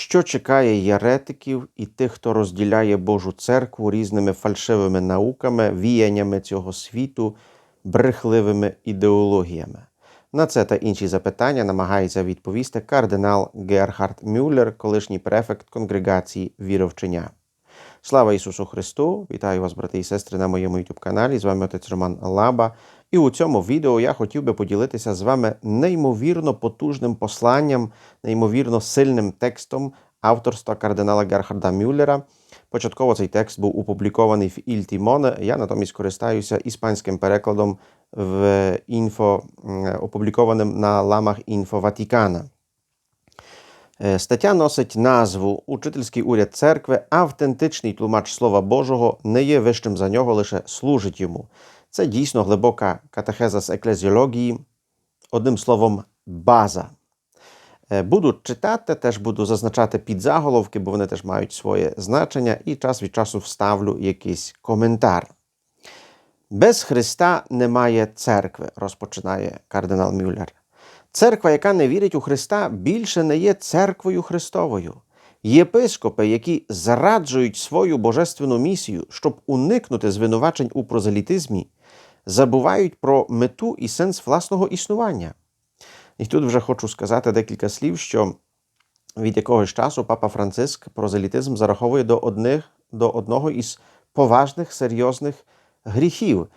що чекає єретиків і тих, хто розділяє Божу церкву різними фальшивими науками, віяннями цього світу, брехливими ідеологіями. На це та інші запитання намагається відповісти кардинал Герхард Мюллер, колишній префект конгрегації віровчення. Слава Ісусу Христу! Вітаю вас, брати і сестри, на моєму youtube каналі. З вами отець Роман Лаба. І у цьому відео я хотів би поділитися з вами неймовірно потужним посланням, неймовірно сильним текстом авторства кардинала Герхарда Мюллера. Початково цей текст був опублікований в Іль Тімоне. Я натомість користаюся іспанським перекладом в інфо, опублікованим на ламах інфо Ватікана. Е, Стаття носить назву Учительський уряд церкви, автентичний тлумач Слова Божого не є вищим за нього, лише служить йому. Це дійсно глибока катехеза з еклезіології, одним словом, база. Е, Буду читати, теж буду зазначати підзаголовки, бо вони теж мають своє значення, і час від часу вставлю якийсь коментар. Без Христа немає церкви, розпочинає кардинал Мюллер. Церква, яка не вірить у Христа, більше не є церквою Христовою. Єпископи, які зраджують свою божественну місію, щоб уникнути звинувачень у прозелітизмі, забувають про мету і сенс власного існування. І тут вже хочу сказати декілька слів, що від якогось часу папа Франциск прозелітизм зараховує до, одних, до одного із поважних серйозних гріхів.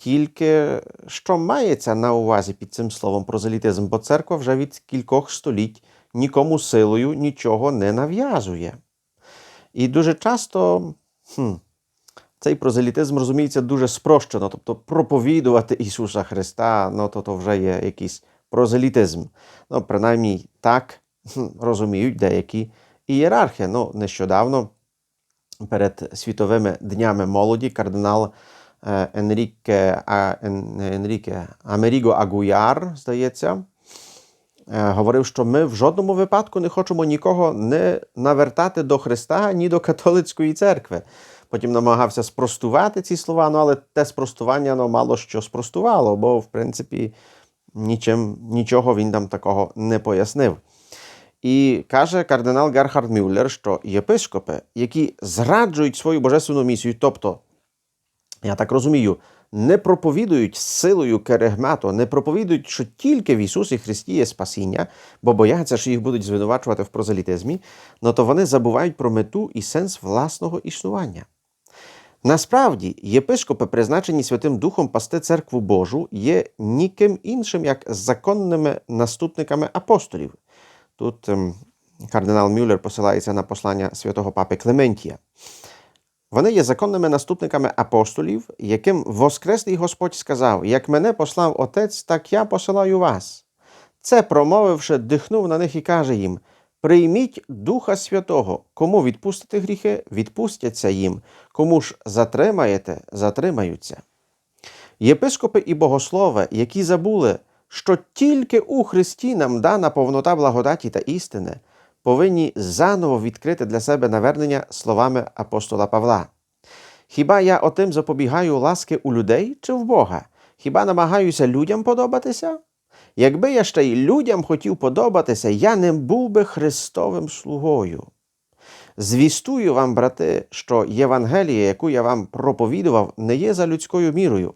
Тільки що мається на увазі під цим словом прозелітизм, бо церква вже від кількох століть нікому силою нічого не нав'язує. І дуже часто хм, цей прозелітизм розуміється дуже спрощено, тобто проповідувати Ісуса Христа, ну то, то вже є якийсь прозелітизм. Ну, принаймні так хм, розуміють деякі ієрархи. Ну, нещодавно перед світовими днями молоді кардинал Енріке, а, Енріке Амеріго Агуяр, здається, е, говорив, що ми в жодному випадку не хочемо нікого не навертати до Христа, ні до католицької церкви. Потім намагався спростувати ці слова, ну але те спростування ну, мало що спростувало, бо в принципі нічим, нічого він там такого не пояснив. І каже кардинал Герхард Мюллер, що єпископи, які зраджують свою божественну місію, тобто, я так розумію, не проповідують силою керегмату, не проповідують, що тільки в Ісусі Христі є спасіння, бо бояться, що їх будуть звинувачувати в прозелітизмі, но то вони забувають про мету і сенс власного існування. Насправді, єпископи, призначені Святим Духом пасти церкву Божу, є ніким іншим, як законними наступниками апостолів. Тут ем, кардинал Мюллер посилається на послання святого папи Клементія. Вони є законними наступниками апостолів, яким Воскреслий Господь сказав: Як мене послав Отець, так я посилаю вас. Це, промовивши, дихнув на них і каже їм: Прийміть Духа Святого, кому відпустите гріхи, відпустяться їм, кому ж затримаєте, затримаються. Єпископи і богослови, які забули, що тільки у Христі нам дана повнота благодаті та істини, повинні заново відкрити для себе навернення словами апостола Павла. Хіба я отим запобігаю ласки у людей чи в Бога? Хіба намагаюся людям подобатися? Якби я ще й людям хотів подобатися, я не був би Христовим слугою. Звістую вам, брати, що Євангелія, яку я вам проповідував, не є за людською мірою.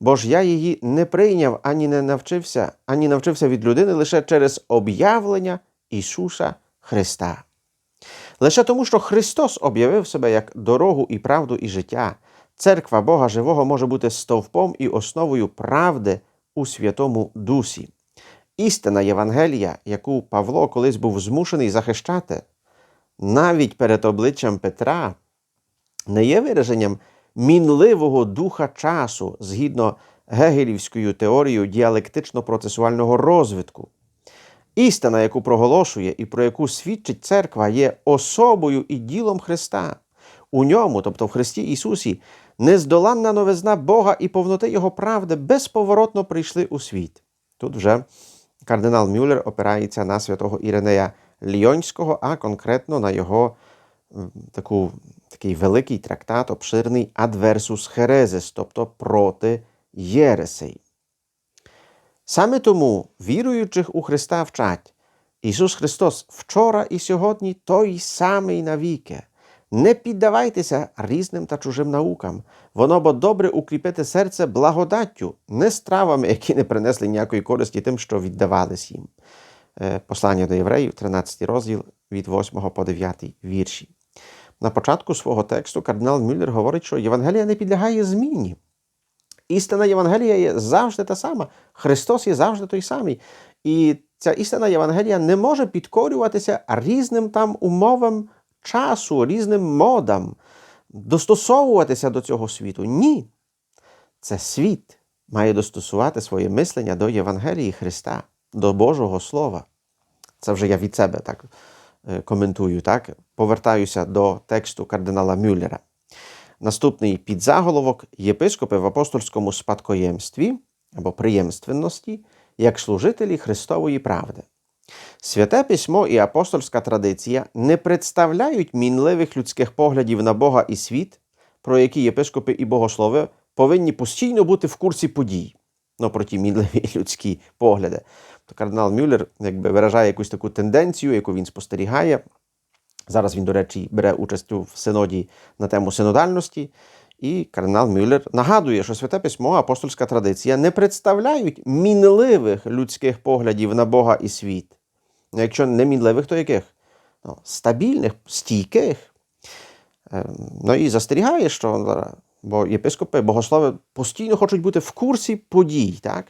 Бо ж я її не прийняв ані не навчився, ані навчився від людини лише через об'явлення Ісуса Христа. Лише тому, що Христос об'явив себе як дорогу і правду і життя, церква Бога Живого може бути стовпом і основою правди у Святому Дусі. Істина Євангелія, яку Павло колись був змушений захищати, навіть перед обличчям Петра, не є вираженням мінливого духа часу згідно гегелівською теорією діалектично-процесуального розвитку. Істина, яку проголошує і про яку свідчить церква, є особою і ділом Христа. У ньому, тобто в Христі Ісусі, нездоланна новизна Бога і повноти Його правди безповоротно прийшли у світ. Тут вже кардинал Мюллер опирається на святого Іринея Ліонського, а конкретно на його таку, такий великий трактат, обширний Адверсус Херезис, тобто проти Єресей. Саме тому віруючих у Христа вчать, Ісус Христос вчора і сьогодні той самий навіки. Не піддавайтеся різним та чужим наукам. Воно бо добре укріпити серце благодаттю, не стравами, які не принесли ніякої користі тим, що віддавались їм. Е, Послання до євреїв, 13 розділ від 8 по 9 вірші. На початку свого тексту кардинал Мюллер говорить, що Євангелія не підлягає зміні. Істина Євангелія є завжди та сама. Христос є завжди той самий. І ця істина Євангелія не може підкорюватися різним там умовам часу, різним модам, достосовуватися до цього світу. Ні. Це світ має достосувати своє мислення до Євангелії Христа, до Божого Слова. Це вже я від себе так е, коментую, так? Повертаюся до тексту кардинала Мюллера. Наступний підзаголовок єпископи в апостольському спадкоємстві або приємственності як служителі Христової правди. Святе письмо і апостольська традиція не представляють мінливих людських поглядів на Бога і світ, про які єпископи і богослови повинні постійно бути в курсі подій. Ну, про ті мінливі людські погляди. То кардинал Мюллер якби виражає якусь таку тенденцію, яку він спостерігає. Зараз він, до речі, бере участь у синоді на тему синодальності. І кардинал Мюллер нагадує, що святе письмо, апостольська традиція не представляють мінливих людських поглядів на Бога і світ. Ну, Якщо не мінливих, то яких? Ну, стабільних, стійких. Ем, Ну і застерігає, що бо єпископи, богослови постійно хочуть бути в курсі подій. Так?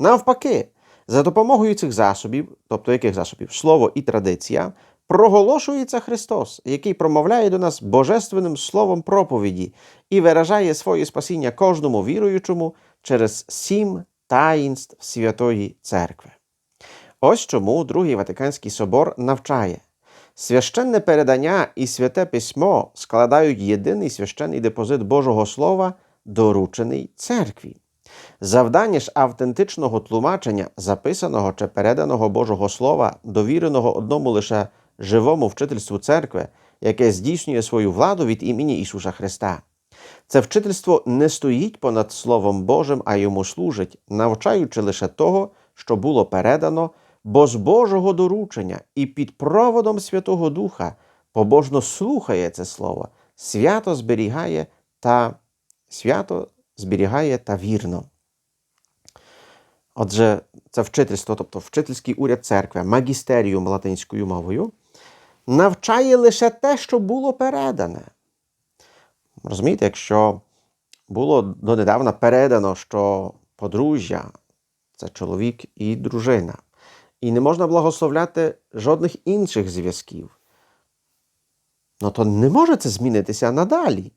Навпаки, за допомогою цих засобів, тобто яких засобів? Слово і традиція, проголошується Христос, який промовляє до нас божественним словом проповіді і виражає своє спасіння кожному віруючому через сім таїнств Святої Церкви. Ось чому Другий Ватиканський собор навчає. Священне передання і святе письмо складають єдиний священний депозит Божого Слова, доручений церкві. Завдання ж автентичного тлумачення, записаного чи переданого Божого Слова, довіреного одному лише живому вчительству церкви, яке здійснює свою владу від імені Ісуса Христа. Це вчительство не стоїть понад Словом Божим, а йому служить, навчаючи лише того, що було передано, бо з Божого доручення і під проводом Святого Духа побожно слухає це Слово, свято зберігає та свято зберігає та вірно. Отже, це вчительство, тобто вчительський уряд церкви, магістеріум латинською мовою, навчає лише те, що було передане. Розумієте, якщо було донедавна передано, що подружжя це чоловік і дружина, і не можна благословляти жодних інших зв'язків, ну то не може це змінитися надалі.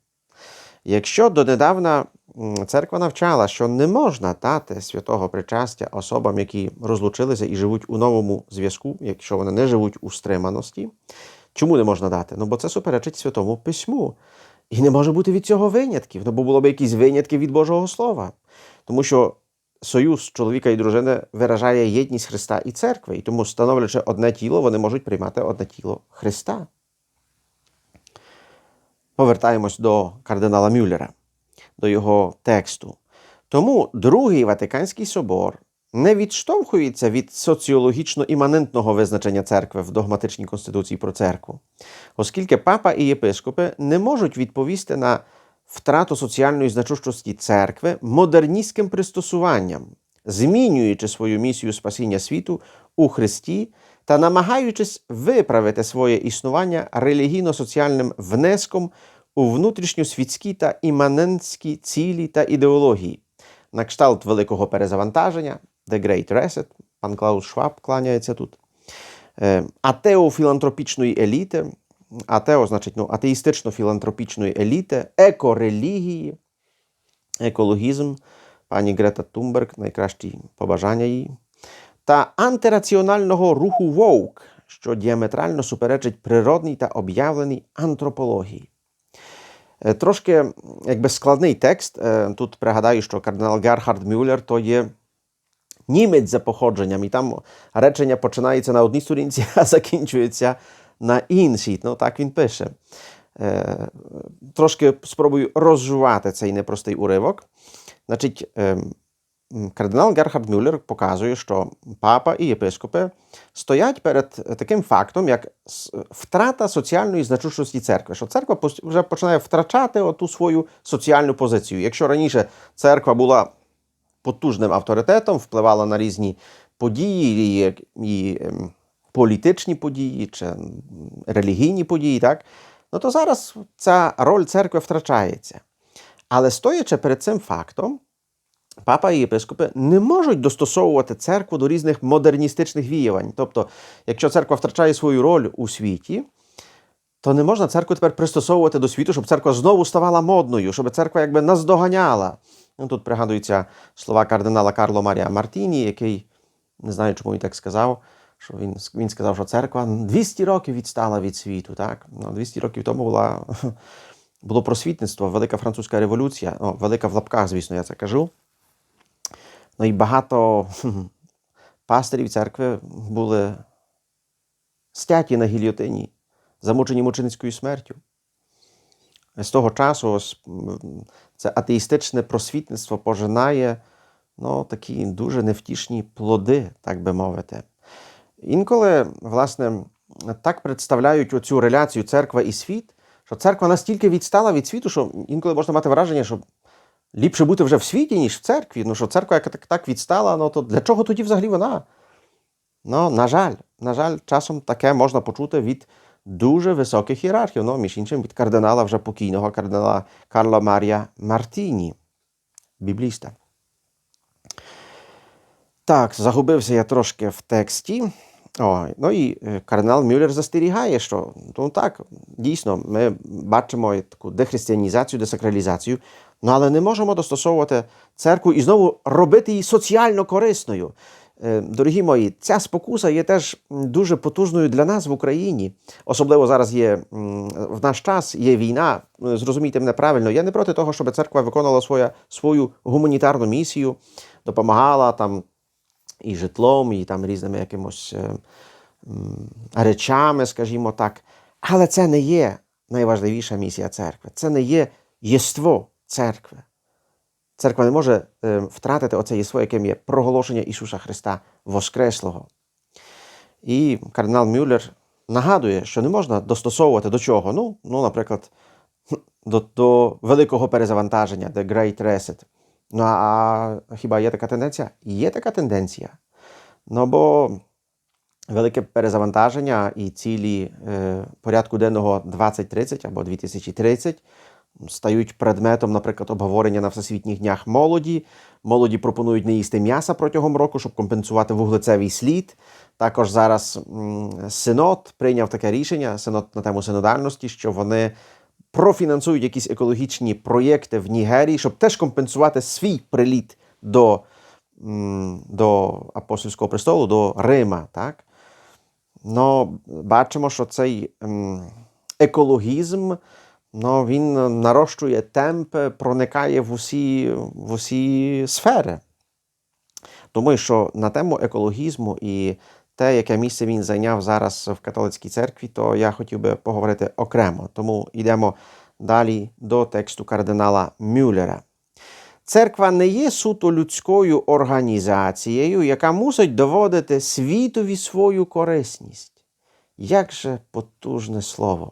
Якщо донедавна церква навчала, що не можна дати святого причастя особам, які розлучилися і живуть у новому зв'язку, якщо вони не живуть у стриманості, чому не можна дати? Ну, бо це суперечить святому письму. І не може бути від цього винятків, ну, бо було б якісь винятки від Божого Слова. Тому що союз чоловіка і дружини виражає єдність Христа і церкви, і тому, становлячи одне тіло, вони можуть приймати одне тіло Христа. Повертаємось до кардинала Мюллера, до його тексту. Тому Другий Ватиканський собор не відштовхується від соціологічно іманентного визначення церкви в догматичній конституції про церкву, оскільки папа і єпископи не можуть відповісти на втрату соціальної значущості церкви модерністським пристосуванням, змінюючи свою місію спасіння світу у Христі та намагаючись виправити своє існування релігійно-соціальним внеском у внутрішньосвітські та іманентські цілі та ідеології, на кшталт великого перезавантаження, The Great Reset, пан Клаус Шваб кланяється тут, е, атеофілантропічної еліти, атео, значить, ну, атеїстично-філантропічної еліти, екорелігії, екологізм, пані Грета Тумберг, найкращі побажання їй та антираціонального руху вовк, що діаметрально суперечить природній та об'явленій антропології. Е, Трошки якби складний текст. Е, Тут пригадаю, що кардинал Герхард Мюллер то є німець за походженням, і там речення починається на одній сторінці, а закінчується на іншій. Ну, так він пише. Е, Трошки спробую розжувати цей непростий уривок. Значить, ем, кардинал Герхард Мюллер показує, що папа і єпископи стоять перед таким фактом, як втрата соціальної значущості церкви. Що церква вже починає втрачати оту свою соціальну позицію. Якщо раніше церква була потужним авторитетом, впливала на різні події і, і ем, політичні події чи релігійні події, так? ну то зараз ця роль церкви втрачається. Але стоячи перед цим фактом, папа і єпископи не можуть достосовувати церкву до різних модерністичних віявань. Тобто, якщо церква втрачає свою роль у світі, то не можна церкву тепер пристосовувати до світу, щоб церква знову ставала модною, щоб церква якби наздоганяла. Ну, тут пригадуються слова кардинала Карло Марія Мартіні, який не знаю, чому він так сказав. Що він, він сказав, що церква 200 років відстала від світу. Так? Ну, 200 років тому була, було просвітництво, Велика Французька революція. О, велика в лапках, звісно, я це кажу. Ну і багато пастирів церкви були стяті на гільйотині, замучені мученицькою смертю. З того часу ось, це атеїстичне просвітництво пожинає ну, такі дуже невтішні плоди, так би мовити. Інколи, власне, так представляють оцю реляцію церква і світ, що церква настільки відстала від світу, що інколи можна мати враження, що ліпше бути вже в світі, ніж в церкві. Ну, що церква, яка так, так відстала, ну то для чого тоді взагалі вона? Ну, на жаль, на жаль, часом таке можна почути від дуже високих ієрархів, ну, між іншим, від кардинала вже покійного кардинала Карла Марія Мартіні, бібліста. Так, загубився я трошки в тексті. О, ну і е, кардинал Мюллер застерігає, що ну так, дійсно, ми бачимо таку дехристиянізацію, десакралізацію, ну але не можемо достосовувати церкву і знову робити її соціально корисною. Е, Дорогі мої, ця спокуса є теж дуже потужною для нас в Україні. Особливо зараз є в наш час є війна. Е, Зрозумійте мене правильно. Я не проти того, щоб церква виконувала своя, свою гуманітарну місію, допомагала там і житлом, і там різними якимось речами, скажімо так. Але це не є найважливіша місія церкви. Це не є єство церкви. Церква не може е, втратити оце єство, яким є проголошення Ісуса Христа Воскреслого. І кардинал Мюллер нагадує, що не можна достосовувати до чого. Ну, ну наприклад, до, до великого перезавантаження, The Great Reset. А а хіба є така тенденція? Є така тенденція. Ну, бо велике перезавантаження і цілі е, порядку денного 2030 або 2030 стають предметом, наприклад, обговорення на Всесвітніх днях молоді. Молоді пропонують не їсти м'яса протягом року, щоб компенсувати вуглецевий слід. Також зараз Синод прийняв таке рішення, Синод на тему синодальності, що вони профінансують якісь екологічні проєкти в Нігерії, щоб теж компенсувати свій приліт до, до апостольського престолу, до Рима. Так? Ну, бачимо, що цей екологізм ну, він нарощує темп, проникає в усі, в усі сфери. Думаю, що на тему екологізму і те, яке місце він зайняв зараз в католицькій церкві, то я хотів би поговорити окремо. Тому йдемо далі до тексту кардинала Мюллера. Церква не є суто людською організацією, яка мусить доводити світові свою корисність. Як же потужне слово!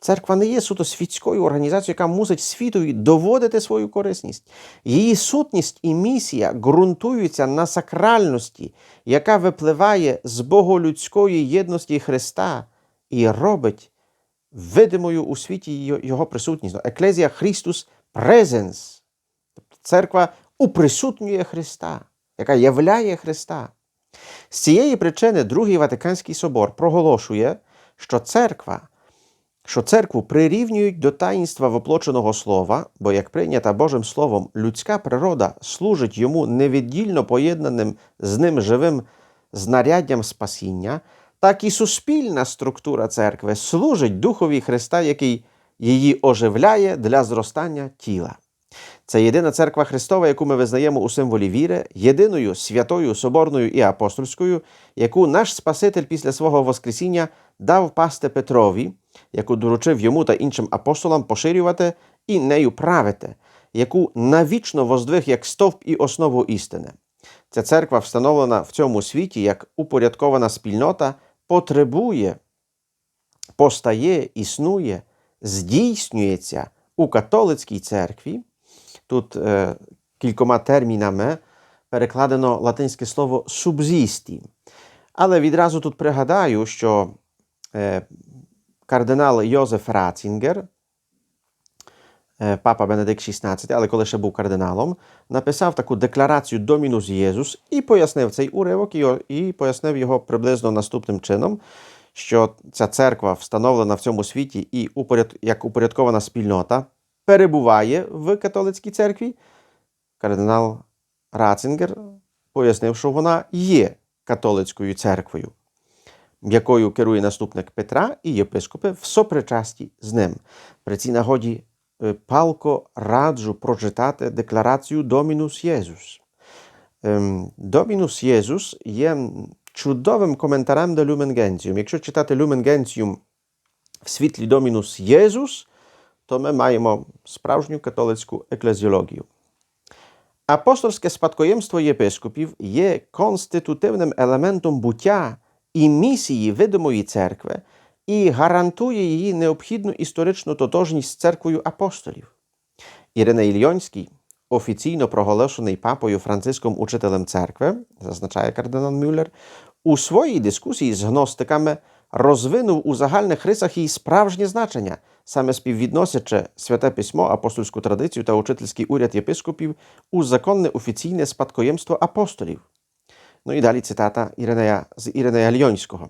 Церква не є суто світською організацією, яка мусить світові доводити свою корисність. Її сутність і місія ґрунтуються на сакральності, яка випливає з боголюдської єдності Христа і робить видимою у світі його- присутність. Еклезія Христус Презенс. Тобто церква уприсутнює Христа, яка являє Христа. З цієї причини Другий Ватиканський собор проголошує, що церква що церкву прирівнюють до таїнства воплоченого слова, бо як прийнята Божим Словом, людська природа служить йому невіддільно поєднаним з ним живим знаряддям спасіння, так і суспільна структура церкви служить Духові Христа, який її оживляє для зростання тіла. Це єдина церква Христова, яку ми визнаємо у символі віри, єдиною святою, соборною і апостольською, яку наш Спаситель після свого Воскресіння дав пасти Петрові, яку доручив йому та іншим апостолам поширювати і нею правити, яку навічно воздвиг як стовп і основу істини. Ця церква, встановлена в цьому світі як упорядкована спільнота, потребує, постає, існує, здійснюється у католицькій церкві. Тут е, кількома термінами перекладено латинське слово субзісті. Але відразу тут пригадаю, що е, кардинал Йозеф Рацінгер, е, папа Бенедикт XVI, але коли ще був кардиналом, написав таку декларацію Домінус Єзус і пояснив цей уривок, і, пояснив його приблизно наступним чином, що ця церква, встановлена в цьому світі і як упорядкована спільнота, перебуває в католицькій церкві. Кардинал Рацінгер пояснив, що вона є католицькою церквою, якою керує наступник Петра і єпископи в сопричасті з ним. При цій нагоді е, палко раджу прочитати декларацію Домінус Єзус. Ем, Домінус Єзус є чудовим коментарем до Люмен Генціум. Якщо читати Люмен Генціум в світлі Домінус Єзус, то ми маємо справжню католицьку еклезіологію. Апостольське спадкоємство єпископів є конститутивним елементом буття і місії видимої церкви і гарантує її необхідну історичну тотожність з церквою апостолів. Іриней Ільйонський, офіційно проголошений папою Франциском учителем церкви, зазначає кардинал Мюллер, у своїй дискусії з гностиками розвинув у загальних рисах її справжнє значення, саме співвідносячи святе письмо, апостольську традицію та учительський уряд єпископів у законне офіційне спадкоємство апостолів. Ну і далі цитата Іринея, з Іринея Льйонського.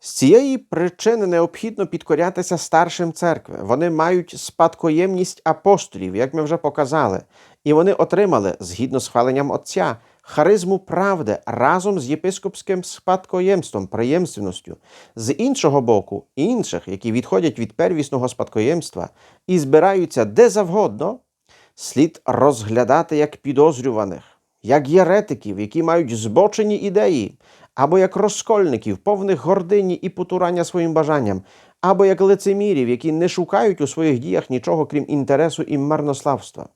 З цієї причини необхідно підкорятися старшим церкви. Вони мають спадкоємність апостолів, як ми вже показали, і вони отримали, згідно з хваленням Отця, харизму правди разом з єпископським спадкоємством, преємственністю. З іншого боку, інших, які відходять від первісного спадкоємства і збираються де завгодно, слід розглядати як підозрюваних, як єретиків, які мають збочені ідеї, або як розкольників, повних гордині і потурання своїм бажанням, або як лицемірів, які не шукають у своїх діях нічого крім інтересу і марнославства.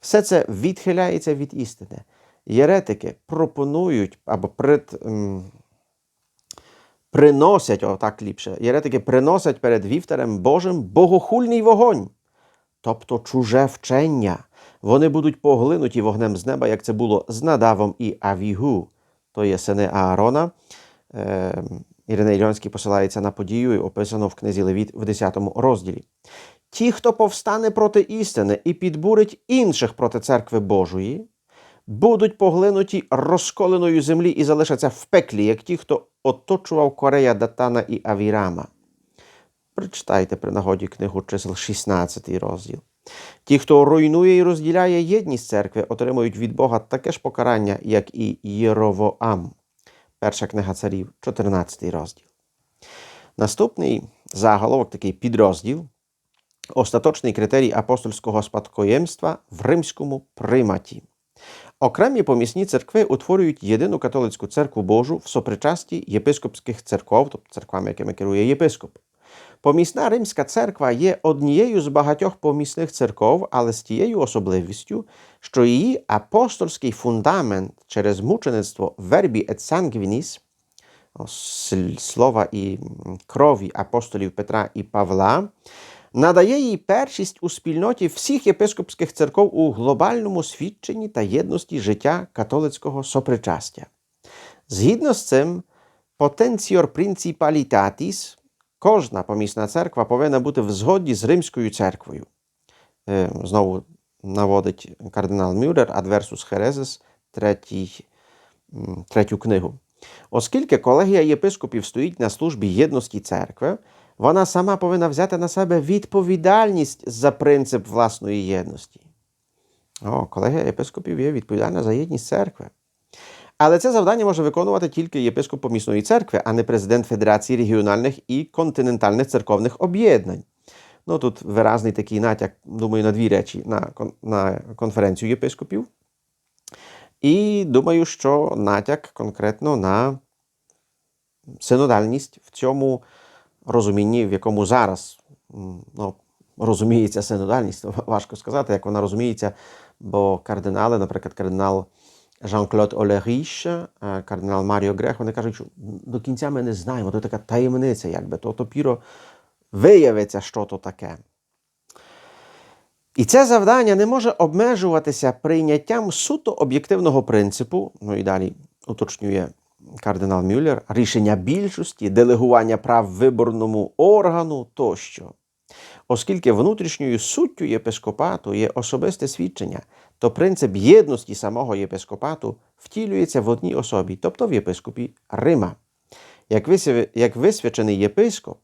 Все це відхиляється від істини. Єретики пропонують або пред, м, приносять, о, так ліпше, єретики приносять перед вівтарем Божим богохульний вогонь, тобто чуже вчення. Вони будуть поглинуті вогнем з неба, як це було з Надавом і Авігу, то є сини Аарона. Е, Іриней Льонський посилається на подію, описану в книзі Левіт в 10 розділі. Ті, хто повстане проти істини і підбурить інших проти церкви Божої, будуть поглинуті розколеною землі і залишаться в пеклі, як ті, хто оточував Корея Датана і Авірама. Прочитайте при нагоді книгу чисел 16 розділ. Ті, хто руйнує і розділяє єдність церкви, отримують від Бога таке ж покарання, як і Єровоам. Перша книга царів, 14 розділ. Наступний заголовок, такий підрозділ, остаточний критерій апостольського спадкоємства в римському приматі. Окремі помісні церкви утворюють єдину католицьку церкву Божу в сопричасті єпископських церков, тобто церквами, якими керує єпископ. Помісна римська церква є однією з багатьох помісних церков, але з тією особливістю, що її апостольський фундамент через мучеництво вербі et sanguinis, слова і крові апостолів Петра і Павла, надає їй першість у спільноті всіх єпископських церков у глобальному свідченні та єдності життя католицького сопричастя. Згідно з цим, potentior principalitatis, кожна помісна церква повинна бути в згоді з Римською церквою. Е, Знову наводить кардинал Adversus Hereses, третій, третю книгу. Оскільки колегія єпископів стоїть на службі єдності церкви, вона сама повинна взяти на себе відповідальність за принцип власної єдності. О, колегія єпископів є відповідальна за єдність церкви. Але це завдання може виконувати тільки єпископ помісної церкви, а не президент Федерації регіональних і континентальних церковних об'єднань. Ну тут виразний такий натяк, думаю, на дві речі: на, на конференцію єпископів. І думаю, що натяк конкретно на синодальність в цьому розумінні, в якому зараз ну, розуміється синодальність, важко сказати, як вона розуміється, бо кардинали, наприклад, кардинал Жан-Клод Олегіш, е, кардинал Маріо Грех, вони кажуть, що до кінця ми не знаємо, то така таємниця, якби то топіро виявиться, що то таке. І це завдання не може обмежуватися прийняттям суто об'єктивного принципу, ну і далі уточнює кардинал Мюллер, рішення більшості, делегування прав виборному органу тощо. Оскільки внутрішньою суттю єпископату є особисте свідчення, то принцип єдності самого єпископату втілюється в одній особі, тобто в єпископі Рима. Як, висвя- як висвячений єпископ,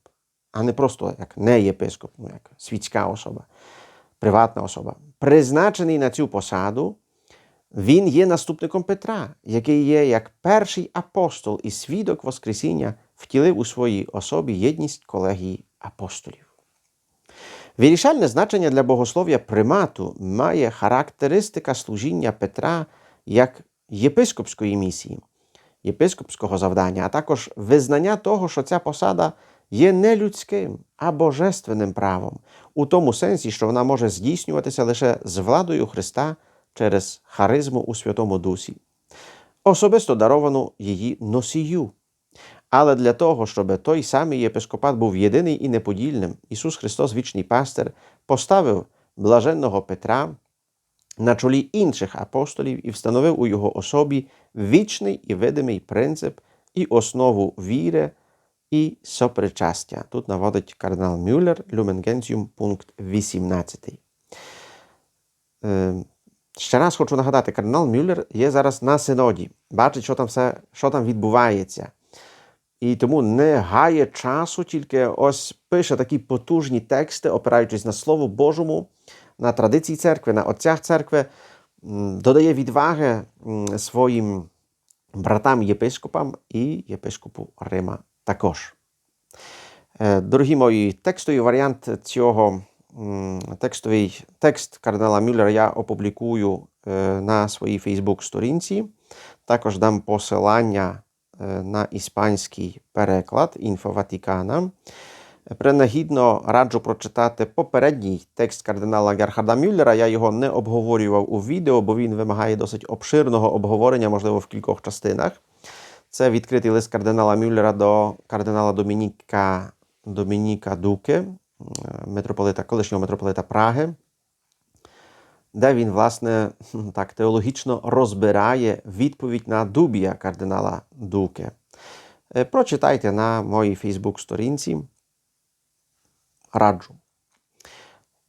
а не просто як не єпископ, ну як світська особа, приватна особа, призначений на цю посаду, він є наступником Петра, який є як перший апостол і свідок Воскресіння втілив у своїй особі єдність колегії апостолів. Вирішальне значення для богослов'я примату має характеристика служіння Петра як єпископської місії, єпископського завдання, а також визнання того, що ця посада є не людським, а божественним правом, у тому сенсі, що вона може здійснюватися лише з владою Христа через харизму у Святому Дусі, особисто даровану її носію. Але для того, щоб той самий єпископат був єдиний і неподільним, Ісус Христос, вічний пастир, поставив блаженного Петра на чолі інших апостолів і встановив у його особі вічний і видимий принцип і основу віри і сопричастя. Тут наводить кардинал Мюллер, Gentium, пункт 18. Е, Ще раз хочу нагадати, кардинал Мюллер є зараз на синоді, бачить, що там все, що там відбувається. І тому не гає часу, тільки ось пише такі потужні тексти, опираючись на Слово Божому, на традиції церкви, на отцях церкви, додає відваги своїм братам єпископам і єпископу Рима також. Е, Дорогі мої, текстовий варіант цього текстовий текст кардинала Мюллера я опублікую е, на своїй Фейсбук-сторінці. Також дам посилання на іспанський переклад інфо Ватикана. Принагідно раджу прочитати попередній текст кардинала Герхарда Мюллера. Я його не обговорював у відео, бо він вимагає досить обширного обговорення, можливо, в кількох частинах. Це відкритий лист кардинала Мюллера до кардинала Домініка, Домініка Дуке, е, митрополита, колишнього митрополита Праги, де він, власне, так теологічно розбирає відповідь на дубія кардинала Дуке. Е, Прочитайте на моїй Фейсбук-сторінці. Раджу.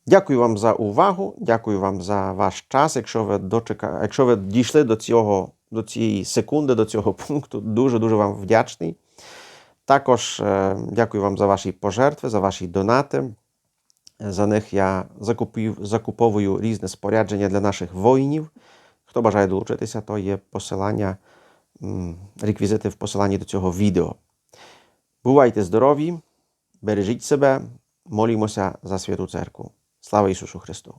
Дякую вам за увагу, дякую вам за ваш час. Якщо ви дочека... якщо ви дійшли до цього, до цієї секунди, до цього пункту, дуже-дуже вам вдячний. Також е, дякую вам за ваші пожертви, за ваші донати. За них я закупив, закуповую різне спорядження для наших воїнів. Хто бажає долучитися, то є посилання, реквізити в посиланні до цього відео. Бувайте здорові, бережіть себе, молімося за Святу Церкву. Слава Ісусу Христу!